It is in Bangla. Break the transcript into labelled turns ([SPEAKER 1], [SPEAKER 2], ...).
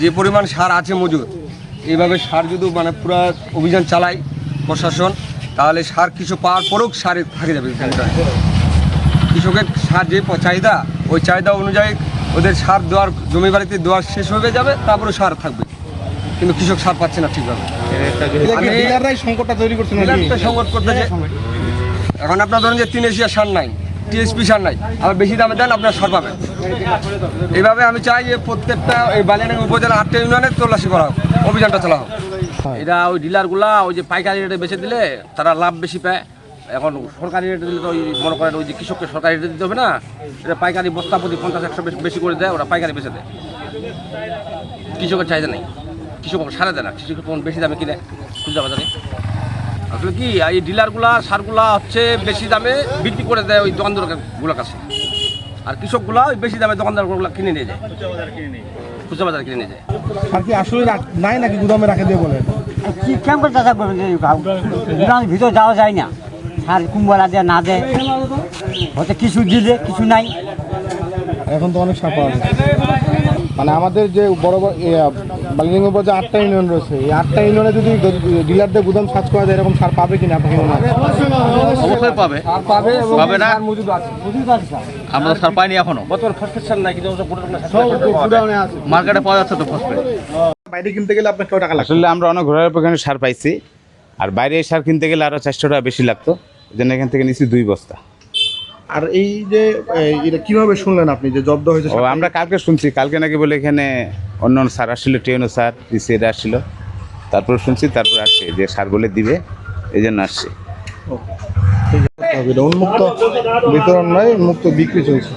[SPEAKER 1] যে পরিমাণ সার আছে মজুদ এইভাবে সার যদি মানে পুরো অভিযান চালায় প্রশাসন তাহলে সার কিছু পাওয়ার পরেও সারে থাকে যাবে কৃষকের সার যে চাহিদা ওই চাহিদা অনুযায়ী ওদের সার দেওয়ার জমি বাড়িতে দেওয়ার শেষ হয়ে যাবে তারপরে সার থাকবে। কিন্তু কৃষক সার পাচ্ছে না ঠিকভাবে।
[SPEAKER 2] সংকটটা তৈরি
[SPEAKER 1] তো সংকট করতেছে এখন আপনার ধরেন যে তিন এশিয়া সার নাই। টিএসপি সার নাই। আবার বেশি দামে দেন, আপনার সার পাবেন। এইভাবে আমি চাই যে প্রত্যেকটা এই বালিয়ানাঙ্গা উপজেলা আটটা ইউনিয়নে তল্লাশি করা হোক, অভিযানটা চালা হোক।
[SPEAKER 3] এটা ওই ডিলারগুলা ওই যে পাইকারি রেটে বেছে দিলে তারা লাভ বেশি পায়। এখন সরকারি রেটে দিলে তো ওই মনে করেন ওই যে কৃষককে সরকারি রেটে দিতে হবে না, এটা পাইকারি বস্তা প্রতি পঞ্চাশ, একশো বেশি- করে দেয়, ওরা পাইকারি বেছে দেয়। কৃষকের চাহিদা নেই। কৃষক সারা দেয় না, কৃষক তখন বেশি দামে কিনে বাজারে। আসলে কি এই ডিলারগুলা সারগুলা হচ্ছে বেশি দামে বিক্রি করে দেয় ওই দোকানদারগুলোর কাছে। আর কৃষকগুলা ওই বেশি দামে দোকানদারগুলো কিনে নিয়ে যায়। খুচরা বাজারে কিনে নিয়ে যায়।
[SPEAKER 2] আর কি আসলে নাই নাকি গুদামে রাখে দিয়ে বলেন
[SPEAKER 4] কি কেমন করে চাষা করবেন গ্রামের ভিতর যাওয়া যায় না। সার কুম্বলা দেয় না দেয়। হয়তো কিছু দিলে কিছু নাই।
[SPEAKER 2] এখন তো অনেক সার পাওয়া যাচ্ছে মানে আমাদের যে বড় বড় বালিগঞ্জ উপর যে আটটা ইউনিয়ন রয়েছে এই আটটা ইউনিয়নে যদি ডিলারদের গুদাম সার্চ করা যায় এরকম সার পাবে কিনা আপনার মনে হয়?
[SPEAKER 3] অবশ্যই পাবে।
[SPEAKER 1] সার পাবে এবং
[SPEAKER 3] পাবে না?
[SPEAKER 1] সার মজুদ আছে।
[SPEAKER 3] আমরা সার পাইনি এখনও। বর্তমান ফসফেট সার নাই কিন্তু মার্কেটে পাওয়া যাচ্ছে তো ফসফেট।
[SPEAKER 2] বাইরে কিনতে গেলে আপনার কেউ টাকা লাগবে?
[SPEAKER 5] আসলে আমরা অনেক ঘোরার পর সার পাইছি। আর বাইরে সার কিনতে গেলে আরও চারশো টাকা বেশি লাগতো। এই জন্য এখান থেকে নিচ্ছি দুই বস্তা।
[SPEAKER 2] আর এই যে এটা কীভাবে শুনলেন আপনি যে জব্দ হয়েছে
[SPEAKER 5] ও আমরা কালকে শুনছি। কালকে নাকি বলে এখানে অন্য অন্য সার আসছিল টেনো সার ডিসিএড আসছিল। তারপর শুনছি তারপর আসছে যে সার বলে দিবে এই জন্য আসছে।
[SPEAKER 2] এটা উন্মুক্ত বিতরণ নয় উন্মুক্ত বিক্রি চলছে।